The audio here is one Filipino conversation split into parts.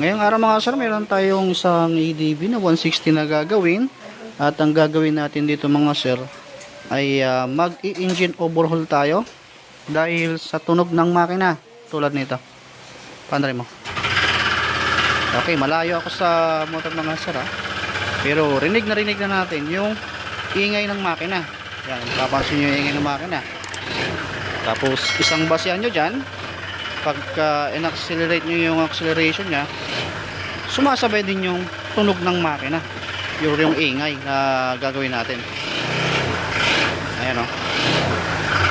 Ngayong araw mga sir, meron tayong isang EDB na 160 na gagawin. At ang gagawin natin dito mga sir ay ah, mag-engine overhaul tayo dahil sa tunog ng makina tulad nito. Pandari mo. Okay, malayo ako sa motor mga sir ha. Pero rinig na rinig na natin yung ingay ng makina. Yan, papansin nyo yung ingay ng makina. Tapos isang basyan nyo dyan, pagka in-accelerate nyo yung acceleration nya, sumasabay din yung tunog ng makina. Yung, yung ingay na gagawin natin. Ayan o.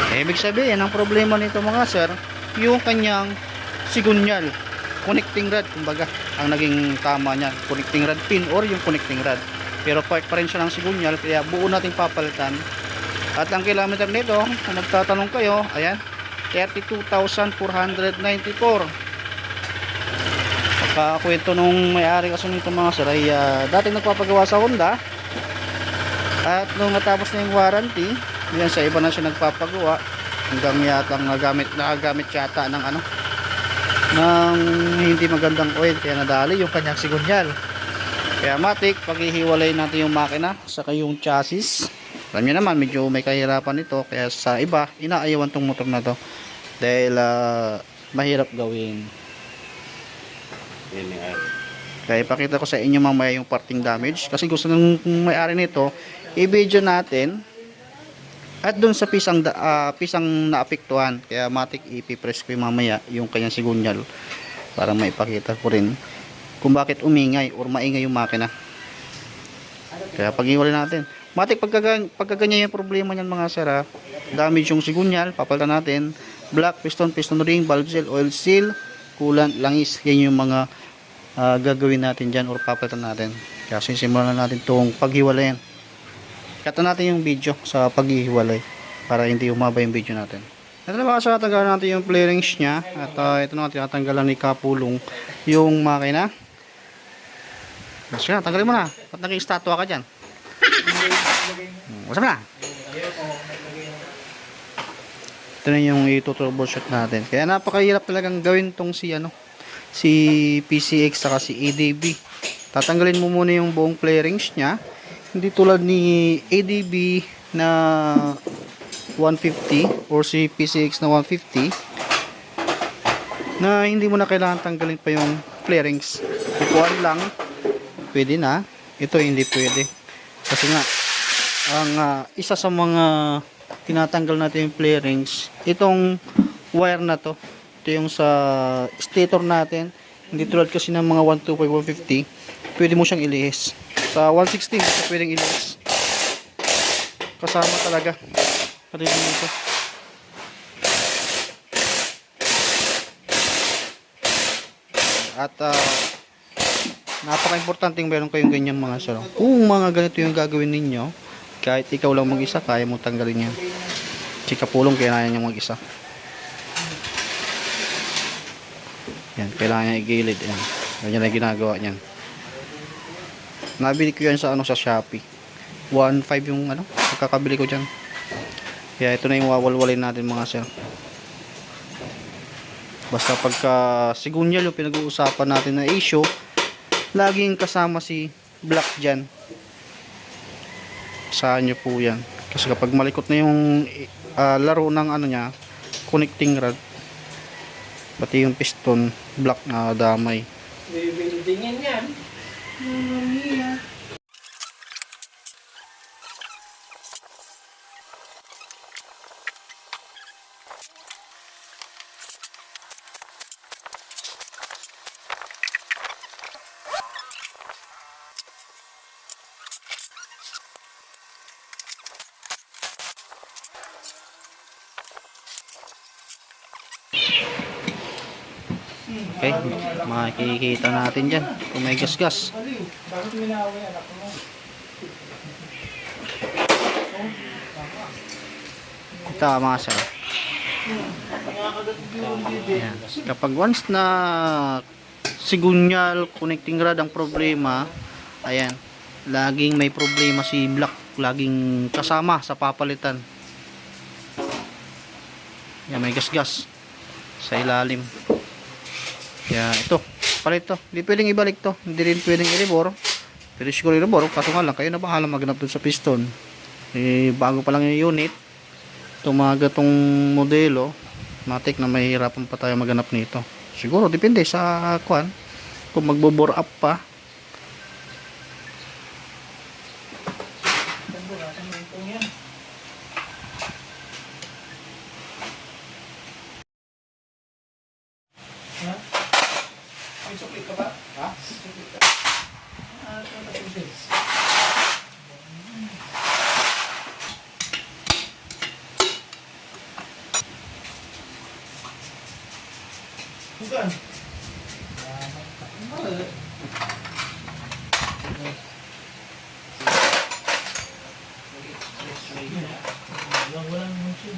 Ibig sabihin, ang problema nito mga sir, yung kanyang sigunyal, connecting rod, kumbaga, ang naging tama niya, connecting rod pin or yung connecting rod. Pero part pa rin siya ng sigunyal, kaya buo nating papalitan. At ang kilometer nito, kung magtatanong kayo, ayan, 32,494. Pagkakwento nung may-ari kasi nito mga sir ay ah, dati nagpapagawa sa Honda. At nung natapos na yung warranty yan sa iba na siya nagpapagawa. Hanggang yata nagamit, nakagamit yata ng ano ng hindi magandang oil kaya nadali yung kanyang sigunyal kaya matik paghihiwalay natin yung makina saka yung chassis alam nyo naman medyo may kahirapan ito kaya sa iba inaayawan tong motor na to. Dahil ah, mahirap gawin. Kaya ipakita ko sa inyo mamaya yung parting damage. Kasi gusto ng may-ari nito i-video natin at doon sa pisang ah, pisang naapektuhan. Kaya matik ipipress ko yung mamaya yung kanyang sigunyal para maipakita ko rin kung bakit umingay or maingay yung makina. Kaya pag-iwalay natin matik pagkagan yung problema niyan mga sir ha, damage yung sigunyal papalitan natin black piston piston ring valve seal oil seal coolant langis yan yung mga ah, gagawin natin dyan or papalitan natin kaya sisimulan na natin itong paghiwalayan Kata natin yung video sa paghihiwalay para hindi umaba yung video natin. Ito na ba sa tatanggalan natin yung play rings niya at uh, ito na tinatanggalan ni Kapulong yung makina. Sige na, tanggalin mo na. Ba't nag-istatwa ka dyan? Hmm, Wasa na. Ito na yung ito-troubleshoot natin. Kaya napakahirap talagang gawin tong si ano si PCX saka si ADB. Tatanggalin mo muna yung buong play rings niya hindi tulad ni ADB na 150 or si PCX na 150 na hindi mo na kailangan tanggalin pa yung flarings upuan lang pwede na ito hindi pwede kasi nga ang ah, isa sa mga tinatanggal natin yung flarings itong wire na to ito yung sa stator natin hindi tulad kasi ng mga 125 150 pwede mo siyang ilihis. Sa 160 hindi siya pwedeng ilihis. Kasama talaga. Rin dito at ah, napaka-importante yung meron kayong ganyan mga sir kung mga ganito yung gagawin ninyo kahit ikaw lang mag-isa kaya mo tanggalin yan si kapulong kailangan niya mag-isa yan kailangan niya igilid yan ganyan na ginagawa niyan Nabili ko yan sa ano sa Shopee. 1.5 yung ano, pagkakabili ko diyan. Kaya ito na yung wawalwalin natin mga sir. Basta pagka sigunyal yung pinag-uusapan natin na issue, laging kasama si black diyan. Saan nyo po yan. Kasi kapag malikot na yung ah, laro ng ano niya, connecting rod, pati yung piston, black na damay. Bibildingin yan. Okay, makikita natin dyan kung may gasgas. Bakit minaway anak mo? Ito mga sir. Ayan. Kapag once na sigunyal, connecting rod ang problema, ayan, laging may problema si Black, laging kasama sa papalitan. Yan, may gasgas sa ilalim. Kaya ito, palit to. Hindi pwedeng ibalik to. Hindi rin pwedeng i-rebore. Pwede siguro i-rebore. Kaso nga lang, kayo na bahala maghanap dun sa piston. Eh, bago pa lang yung unit. Tumaga tong modelo. Matik na mahihirapan pa tayo maghanap nito. Siguro, depende sa kwan. Kung magbo-bore up pa. Nagburatan mo itong yan. Ha? May sukli ka ba? Ha? Sukli ka. Ah, ito na ito. Bukan. Mahal. Walang walang musin.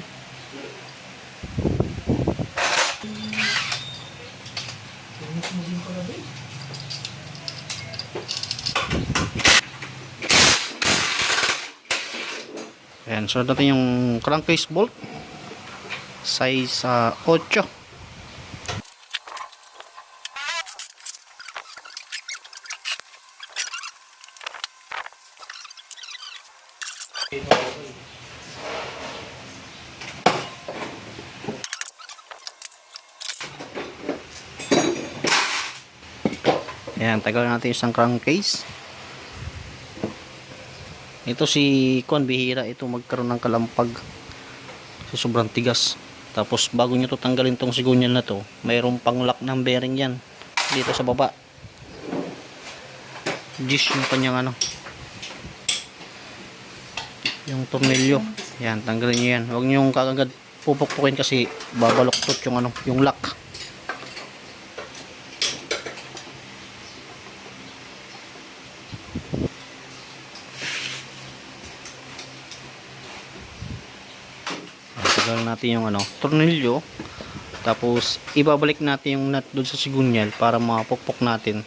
Tumis mo din pala ba eh? Sunod natin yung crankcase bolt. Size ah, 8. Ayan, tagal natin isang crankcase. Ito si Kon bihira ito magkaroon ng kalampag. Kasi sobrang tigas. Tapos bago nyo to tanggalin tong sigunyal na to, mayroong pang lock ng bearing yan. Dito sa baba. Dish yung kanyang ano. Yung tornilyo. Yan, tanggalin nyo yan. Huwag nyo kagagad pupukpukin kasi babaloktot yung ano, yung lock. Tagal natin yung ano, tornilyo. Tapos ibabalik natin yung nut doon sa sigunyal para mapukpok natin.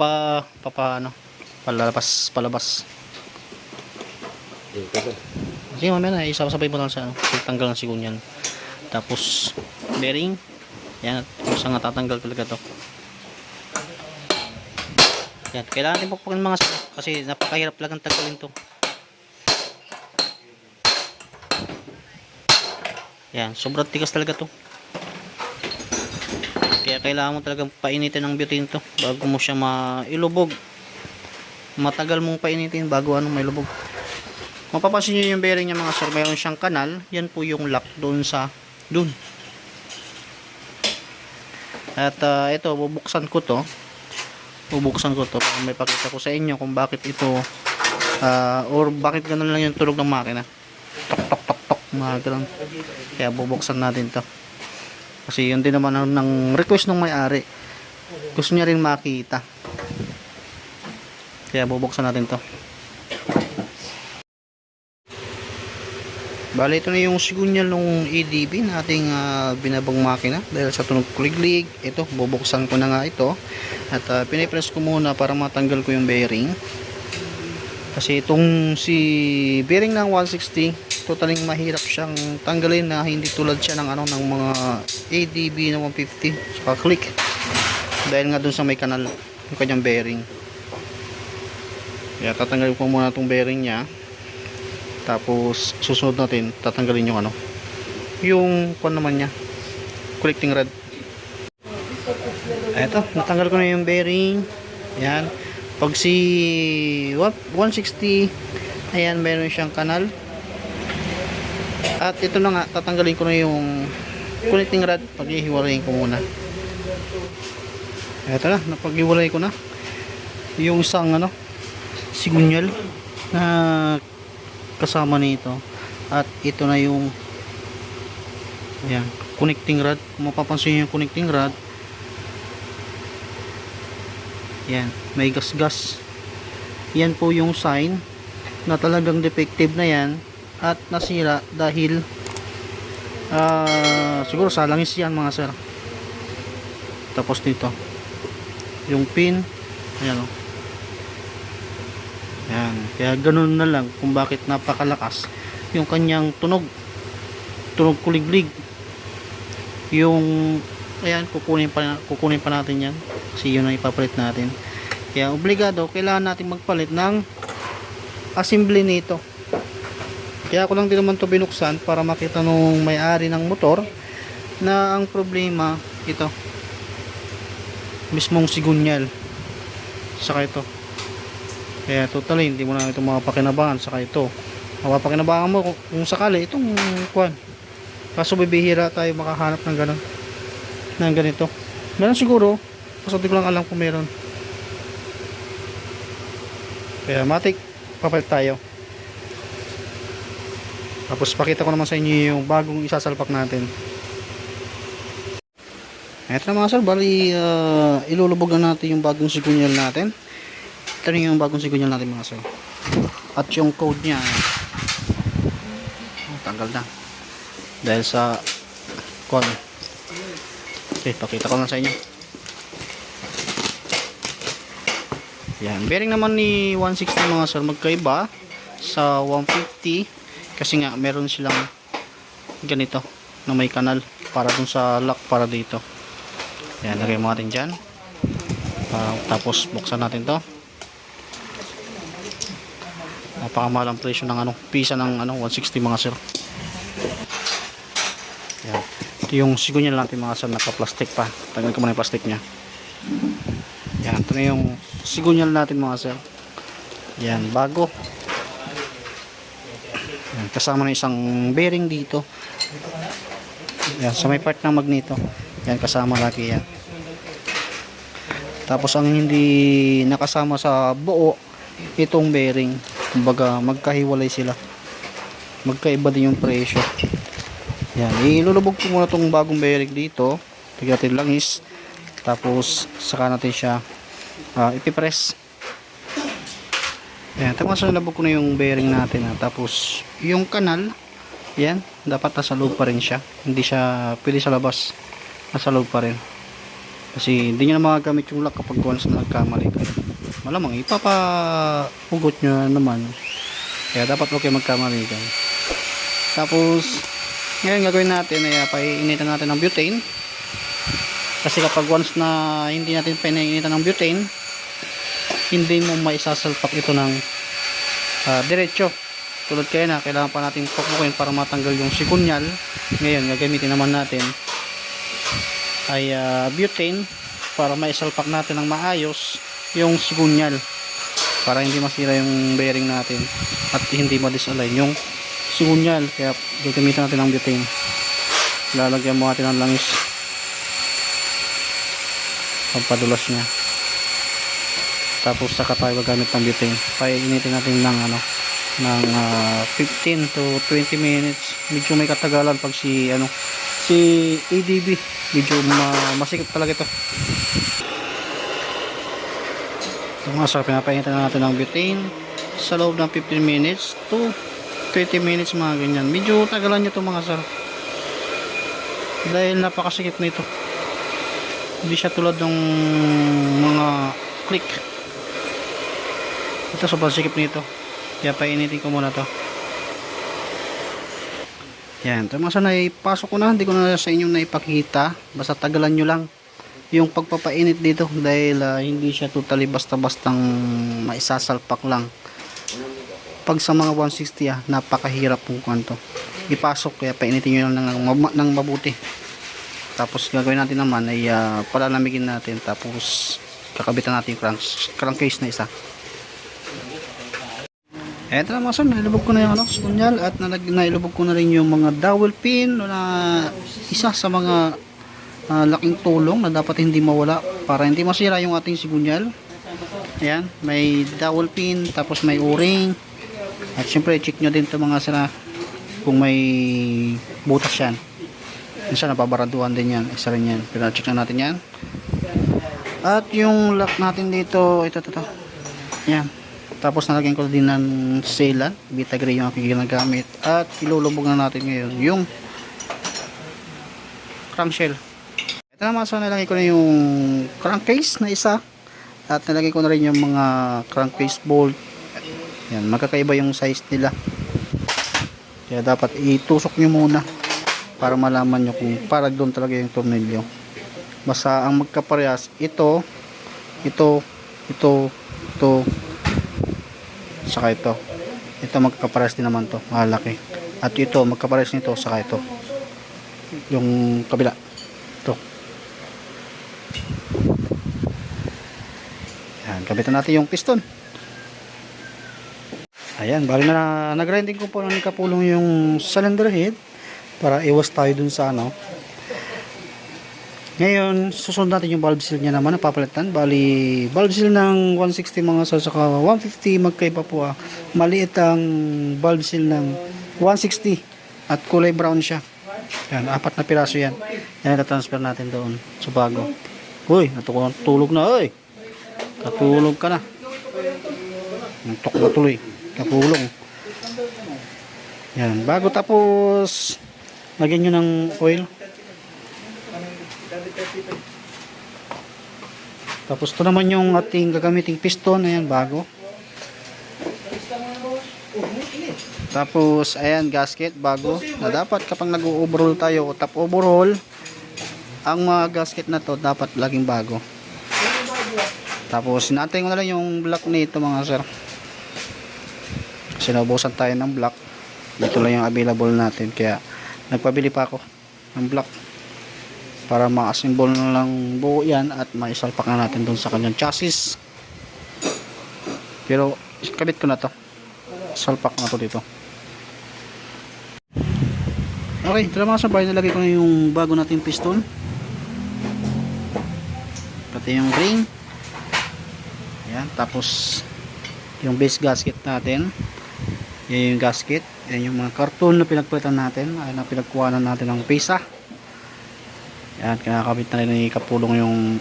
Pa pa, pa ano, palabas palabas. Sige, mamaya na isasabay mo lang sa ano, tanggal ng sigunyal. Tapos bearing. Yan, kung saan nga tatanggal talaga to. Yan, kailangan din pukpukin mga kasi napakahirap talagang tanggalin to. Yan, sobrang tigas talaga to. Kaya kailangan mo talagang painitin ng butane to bago mo siya mailubog. Matagal mong painitin bago ano may lubog. Mapapansin niyo yung bearing niya mga sir, mayroon siyang kanal. Yan po yung lock doon sa doon. At ah, ito bubuksan ko to. Bubuksan ko to para may pakita ko sa inyo kung bakit ito ah, or bakit ganun lang yung tunog ng makina. Tok mga. Kaya bubuksan natin to. Kasi yun din naman ng request ng may-ari. Gusto niya rin makita. Kaya bubuksan natin to. Bale, ito na yung sigunyal ng EDB na ating ah, binabang makina dahil sa tunog kuliglig. Ito, bubuksan ko na nga ito. At uh, pinipress ko muna para matanggal ko yung bearing. Kasi itong si bearing ng 160, totaling mahirap siyang tanggalin na hindi tulad siya ng ano ng mga ADB na 150 saka click. Dahil nga dun sa may kanal yung kanyang bearing. Kaya tatanggalin ko muna itong bearing niya. Tapos susunod natin tatanggalin yung ano yung kwan naman niya collecting rod. Eto, natanggal ko na yung bearing. Yan. Pag si 160, ayan, meron siyang kanal. At ito na nga, tatanggalin ko na yung connecting rod. Paghihiwalayin ko muna. Eto na, napaghiwalay ko na. Yung isang ano, sigunyal na kasama nito. At ito na yung ayan, connecting rod. Kung mapapansin yung connecting rod, yan, may gas-gas. Yan po yung sign na talagang defective na yan at nasira dahil ah siguro sa langis yan mga sir. Tapos dito yung pin ayan o. Yan, kaya ganun na lang kung bakit napakalakas yung kanyang tunog. Tunog kuliglig. Yung ayan, kukunin pa kukunin pa natin yan kasi yun ang ipapalit natin kaya obligado kailangan natin magpalit ng assembly nito kaya ako lang din naman to binuksan para makita nung may-ari ng motor na ang problema ito. Mismong sigunyal saka ito. Kaya totally hindi mo na ito mapakinabangan saka ito. Mapapakinabangan mo kung, sakali itong kwan. Kaso bibihira tayo makahanap ng ganun ng ganito. Meron siguro. Kaso di ko lang alam kung meron. Kaya matik papalit tayo tapos pakita ko naman sa inyo yung bagong isasalpak natin. Eto na mga sir bali uh, ilulubog na natin yung bagong sigunyal natin. Ito na yung bagong sigunyal natin mga sir. At yung code niya oh, tanggal na. Dahil sa kon okay pakita ko lang sa inyo. Yan bearing naman ni 160 mga sir magkaiba sa 150 kasi nga meron silang ganito na may kanal para dun sa lock para dito. Yan lagay mo natin dyan. Ah, tapos buksan natin to. Napakamahal ang presyo ng ano pisa ng ano 160 mga sir. Yan ito yung sigunyal natin mga sir naka plastic pa. Tanggal ko muna yung plastic nya yan ito na yung sigunyal natin mga sir. Yan bago kasama na isang bearing dito. Yan sa may part ng magneto yan kasama lagi yan. Tapos ang hindi nakasama sa buo itong bearing kumbaga magkahiwalay sila. Magkaiba din yung presyo. Yan ilulubog ko muna tong bagong bearing dito. Tignan lang is tapos saka natin siya uh, ipipress. Yan tapos nalabog ko na yung bearing natin ha. tapos yung kanal yan dapat nasa loob pa rin siya. Hindi siya pili sa labas nasa loob pa rin. Kasi hindi nyo na magagamit yung lock kapag once na nagkamali kayo malamang ipapahugot nyo na naman. Kaya dapat okay magkamali kayo tapos ngayon gagawin natin ay paiinitan natin ng butane. Kasi kapag once na hindi natin pinainitan ng butane hindi mo maisasalpak ito ng ah, diretso tulad kaya na kailangan pa natin pupukin para matanggal yung sikunyal. Ngayon gagamitin naman natin ay ah, butane para maisalpak natin ng maayos yung sigunyal para hindi masira yung bearing natin at hindi ma-disalign yung sigunyal kaya gagamitin natin ng butane. Lalagyan mo natin ng langis. Pampadulas niya. Tapos saka tayo gagamit ng butane. Painitin natin ng ano ng ah, 15 to 20 minutes. Medyo may katagalan pag si ano si ADB medyo ma masikip talaga ito. Ito nga sa pinapainitan natin ng butane sa loob ng 15 minutes to 20 minutes mga ganyan. Medyo tagalan nyo ito mga sir. Dahil napakasikip nito. Hindi siya tulad ng mga click. Ito sobrang sikip nito kaya painitin ko muna to. Yan. Ito mga sana ipasok ko na. Hindi ko na sa inyo na ipakita basta tagalan nyo lang yung pagpapainit dito dahil ah, hindi siya totally basta bastang maisasalpak lang. Pag sa mga 160 ah, napakahirap kung kanto ipasok kaya painitin nyo lang ng, ng, ng mabuti. Tapos gagawin natin naman ay ah, palalamigin natin. Tapos kakabitan natin yung crank, crankcase na isa eto na mga son nailubog ko na yung ano, sunyal at nailubog ko na rin yung mga dowel pin na isa sa mga ah, laking tulong na dapat hindi mawala para hindi masira yung ating sigunyal ayan may dowel pin tapos may o-ring. At syempre check nyo din ito mga sira kung may butas yan. Minsan napabaraduhan din yan isa rin yan. Pero check na natin yan. At yung lock natin dito ito ito, ito. yan tapos nalagyan ko din ng sealant beta gray yung aking ginagamit. At ilulubog na natin ngayon yung crankshell ito naman so nalagay ko na yung crankcase na isa. At nalagay ko na rin yung mga crankcase bolt. Yan magkakaiba yung size nila. Kaya dapat itusok nyo muna para malaman nyo kung para doon talaga yung tornilyo. Basta ang magkaparehas ito ito, ito, ito, saka ito. Ito magkapares din naman to, malaki. At ito, magkapares nito, saka ito. Yung kabila. Ito. Yan, kabitan natin yung piston. Ayan, bali na nag-grinding ko po ng kapulong yung cylinder head para iwas tayo dun sa ano. Ngayon, susunod natin yung valve seal niya naman na. Bali, valve seal ng 160 mga sa saka 150 magkaiba po ah. Maliit ang valve seal ng 160 at kulay brown siya. Yan, apat na piraso yan. Yan, transfer natin doon sa bago. Uy, natulog na, oy. Natulog ka na. Nantok na tuloy. Kapulong. Yan, bago tapos lagyan nyo ng oil. Tapos to naman yung ating gagamiting piston. Ayan, bago. Tapos, ayan, gasket, bago. Na dapat kapag nag-overhaul tayo o top overhaul, ang mga gasket na to dapat laging bago. Tapos, sinatay ko na lang yung block nito mga sir. Kasi naubusan tayo ng block. Dito lang yung available natin. Kaya, nagpabili pa ako ng block para ma-assemble na lang buo yan at maisalpak na natin dun sa kanyang chassis. Pero kabit ko na to. Salpak na to dito. Okay na mga sabay nalagay ko na yung bago nating piston pati yung ring. Yan tapos yung base gasket natin. Yan yung gasket. Yan yung mga karton na pinagpalitan natin. Ay na pinagkuhanan natin ng pisa yan, kinakabit na rin ni Kapulong yung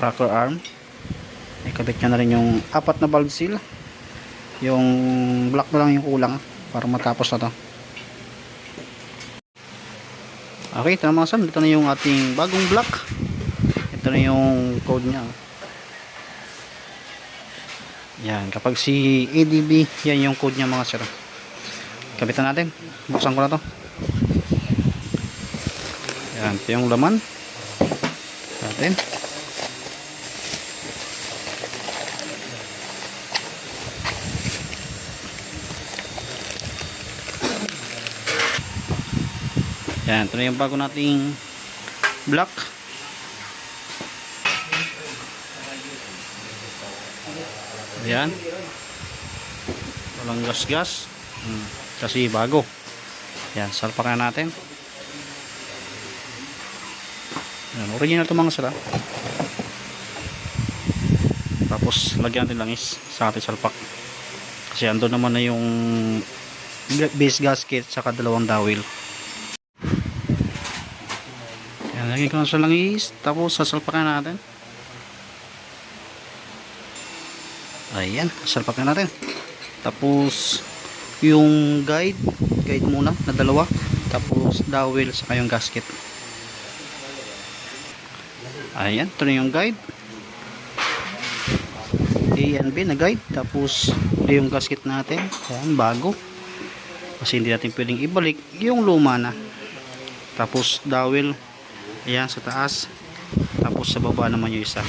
cracker arm. Ikabit niya na rin yung apat na valve seal. Yung block na lang yung kulang para matapos na to. Okay, ito na mga son. Ito na yung ating bagong block. Ito na yung code niya. Yan, kapag si ADB, yan yung code niya mga sir. Kabitan natin. Buksan ko na to. Yan, ito yung laman natin. Yan, ito na yung bago nating block. Yan. Walang gas-gas. Hmm, kasi bago. Yan, salpakan natin. Yan, original to mga sila. Tapos lagyan natin langis sa ating salpak. Kasi ando naman na yung base gasket saka dalawang dowel. Yan, lagyan ko na sa langis. Tapos sasalpakan natin. Ayan, salpakan natin. Tapos yung guide, guide muna na dalawa. Tapos dowel saka yung gasket. Ayan, ito na yung guide. A na guide. Tapos, ito yung gasket natin. Ayan, bago. Kasi hindi natin pwedeng ibalik yung luma na. Tapos, dowel. Ayan, sa taas. Tapos, sa baba naman yung isa.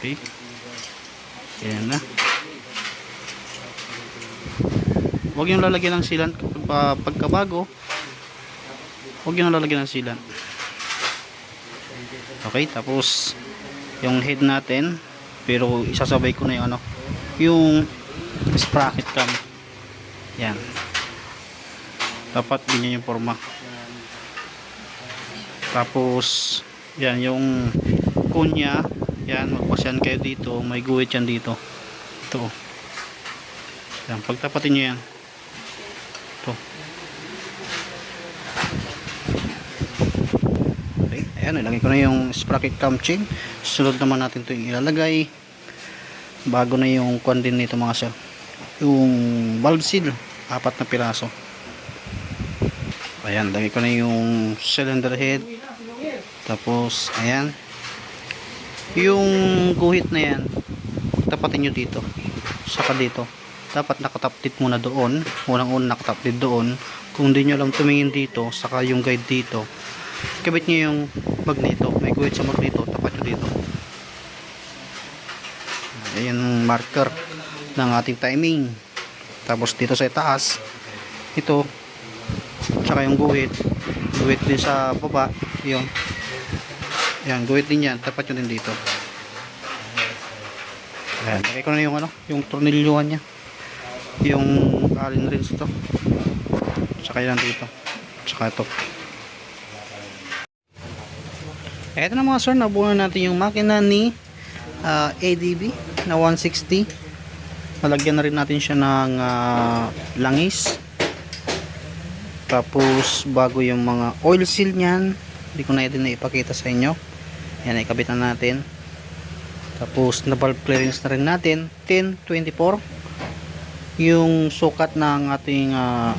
Okay. Ayan na. Huwag yung lalagyan ng silan pag, pagkabago huwag nyo nalalagyan ng silan okay tapos yung head natin pero isasabay ko na yung ano yung sprocket cam. Yan. Dapat ganyan yung forma. Tapos yan yung kunya yan magpasyan kayo dito may guhit yan dito. Ito. Yan pagtapatin nyo yan. Ito Ayan, ilagay ko na yung sprocket cam chain. Sunod naman natin ito ilalagay. Bago na yung kwan din nito mga sir. Yung valve seal, apat na piraso. Ayan, lagay ko na yung cylinder head. Tapos, ayan. Yung guhit na yan, tapatin nyo dito. Saka dito. Dapat nakatapdit muna doon. Unang-unang nakatapdit doon. Kung hindi nyo lang tumingin dito, saka yung guide dito, kabit nyo yung magneto. May guhit sa magneto tapat nyo dito. Ayan ang marker ng ating timing. Tapos dito sa itaas ito tsaka yung guhit guhit din sa baba yun. Yan guhit din yan. Tapat nyo din dito. Ayan lagay ko na yung ano yung tornilyuhan nya yung allen wrench to. Tsaka yan dito. Tsaka ito eto na mga sir nabuo na natin yung makina ni ah, ADB na 160 nalagyan na rin natin siya ng ah, langis. Tapos bago yung mga oil seal niyan hindi ko na din naipakita sa inyo. Yan ikabit na natin. Tapos na valve clearance na rin natin 1024 yung sukat ng ating ah,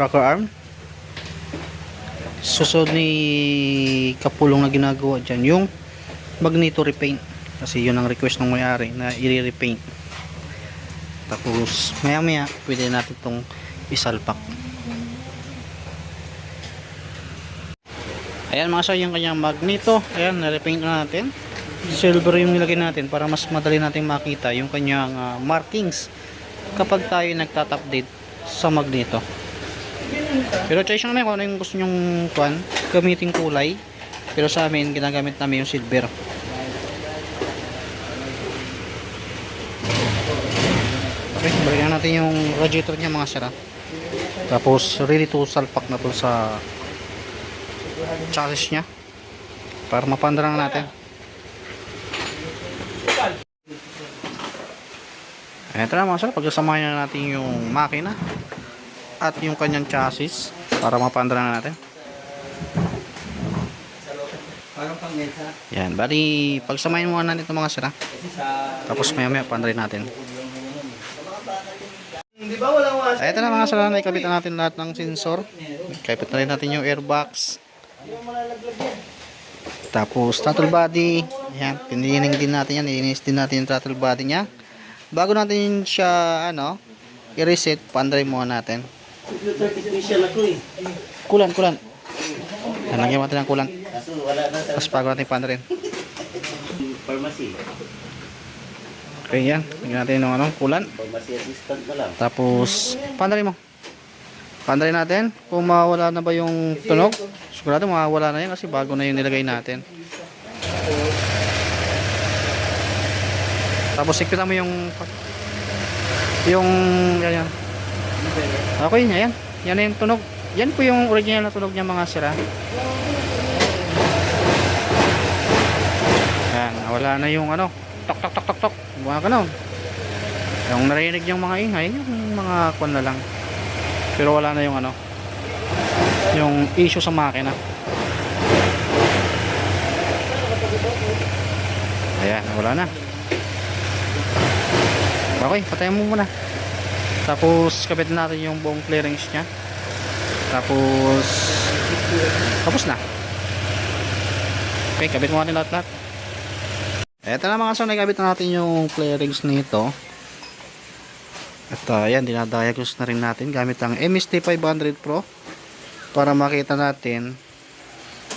rocker arm susunod ni kapulong na ginagawa dyan yung magneto repaint. Kasi yun ang request ng may-ari na i-repaint. Tapos maya maya pwede natin itong isalpak. Ayan mga sir yung kanyang magneto. Ayan na-repaint na natin. Silver yung nilagay natin para mas madali natin makita yung kanyang ah, markings kapag tayo nagtatap date sa magneto pero choice nyo na kung ano yung gusto nyong kwan, gamitin kulay. Pero sa amin, ginagamit namin yung silver. Okay, balikan natin yung radiator niya mga sira. Tapos, ready to salpak na to sa chassis niya. Para mapandara na natin. Ito na mga sir, pagsasamahin na natin yung makina at yung kanyang chassis para mapandara na natin. Yan, bali pagsamahin muna natin itong mga sira. Tapos maya maya pandarin natin. Ay, ito na mga sira, na natin lahat ng sensor. Kapit na rin natin yung airbox. Tapos throttle body. Yan, pinining din natin yan. Ilinis din natin yung throttle body niya. Bago natin siya, ano, i-reset, pandarin muna natin. Computer technician ako eh. Kulan, kulan. Yan, lagyan natin ng kulan. Kaso wala na sa Tapos bago natin pandarin. pharmacy. Okay, yan. Lagyan natin ng ano, kulan. Pharmacy assistant na lang. Tapos, pandarin mo. Pandarin natin kung mawala na ba yung tunog. Sigurado mawawala na yan kasi bago na yung nilagay natin. Tapos, sikpitan mo yung yung yan, yan. Okay, ayan. Yan na yung tunog. Yan po yung original na tunog niya mga sira. Yan, wala na yung ano, tok tok tok tok tok. Mga ganun. Yung narinig yung mga ingay, yung mga kwan na lang. Pero wala na yung ano, yung issue sa makina. Ayan, wala na. Okay, patayin mo muna. Tapos, kabit natin yung buong clearance niya. Tapos, tapos na. Okay, kabit mo natin lahat-lahat. Eto na mga son, nagkabit na natin yung clearance nito. At uh, yan, dinadiagnose na rin natin gamit ang MST500 Pro para makita natin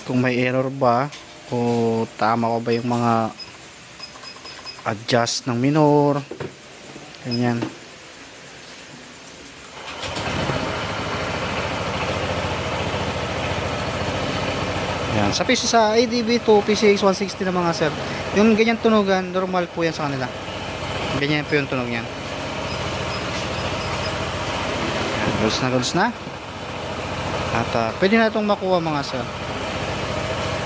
kung may error ba o tama ko ba yung mga adjust ng minor ganyan sa PC sa ADB to PCX 160 na mga sir. Yung ganyan tunugan normal po yan sa kanila. Ganyan po yung tunog yan yan, goods na goods na. At ah, pwede na itong makuha mga sir.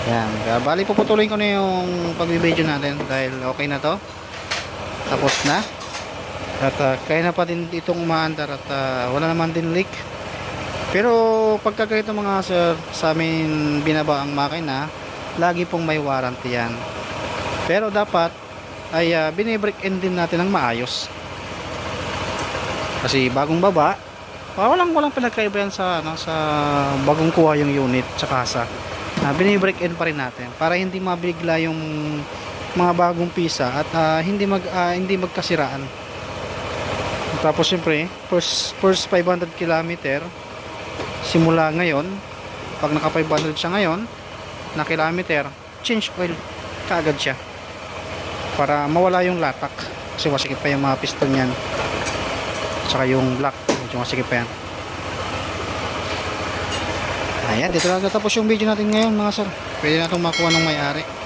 Yan kaya bali puputuloy ko na yung pagbibideo natin dahil okay na to. Tapos na. At ah, kaya na pa din itong umaandar at ah, wala naman din leak pero pagka ganito mga sir sa amin binaba ang makina lagi pong may warranty yan. Pero dapat ay uh, binibreak in din natin ng maayos. Kasi bagong baba ah, walang walang pinagkaiba yan sa ano, sa bagong kuha yung unit sa kasa. Uh, binibreak in pa rin natin para hindi mabigla yung mga bagong pisa at ah, hindi mag ah, hindi magkasiraan. Tapos siyempre first first 500 kilometer simula ngayon pag naka 500 siya ngayon na kilometer change oil kaagad siya. Para mawala yung latak. Kasi masikip pa yung mga piston yan saka yung block medyo masikip pa yan. Ayan dito na natapos yung video natin ngayon mga sir. Pwede na itong makuha ng may-ari